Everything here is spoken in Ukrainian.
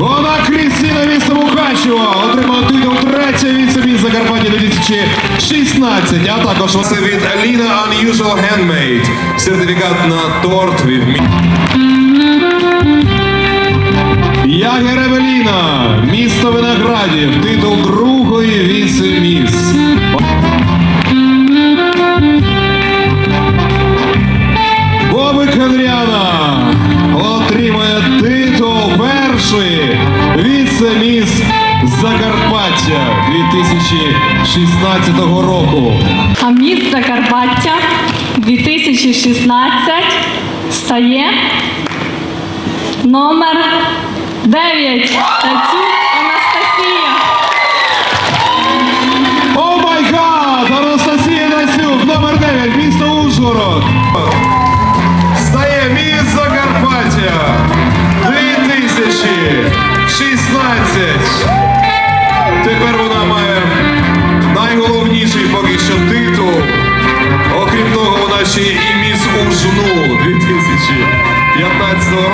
Вона Крістіна міста Мукачева отримала титул третя від Закарпаття 2016, а також це від Аліна Unusual Handmade. Сертифікат на торт від мі... Ягер Евеліна, місто Виноградів, титул другої віце-міс. Першої віце-міс Закарпаття 2016 року. А міс Закарпаття 2016 стає номер 9. І міс Ужну 2015 року.